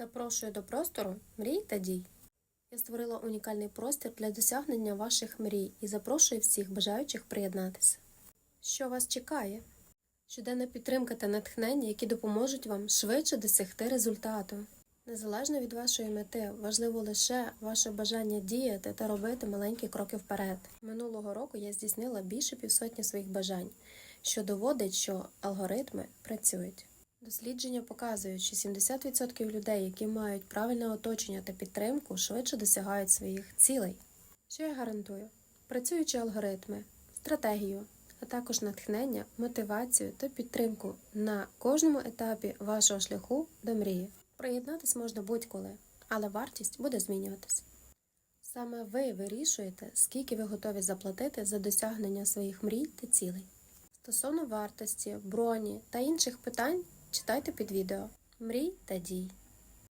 Запрошую до простору мрій та дій. Я створила унікальний простір для досягнення ваших мрій і запрошую всіх бажаючих приєднатися. Що вас чекає? Щоденна підтримка та натхнення, які допоможуть вам швидше досягти результату. Незалежно від вашої мети, важливо лише ваше бажання діяти та робити маленькі кроки вперед. Минулого року я здійснила більше півсотні своїх бажань, що доводить, що алгоритми працюють. Дослідження показують, що 70% людей, які мають правильне оточення та підтримку, швидше досягають своїх цілей. Що я гарантую? Працюючі алгоритми, стратегію, а також натхнення, мотивацію та підтримку на кожному етапі вашого шляху до мрії. Приєднатись можна будь-коли, але вартість буде змінюватись. Саме ви вирішуєте, скільки ви готові заплатити за досягнення своїх мрій та цілей. Стосовно вартості, броні та інших питань читайте під відео. Мрій та дій.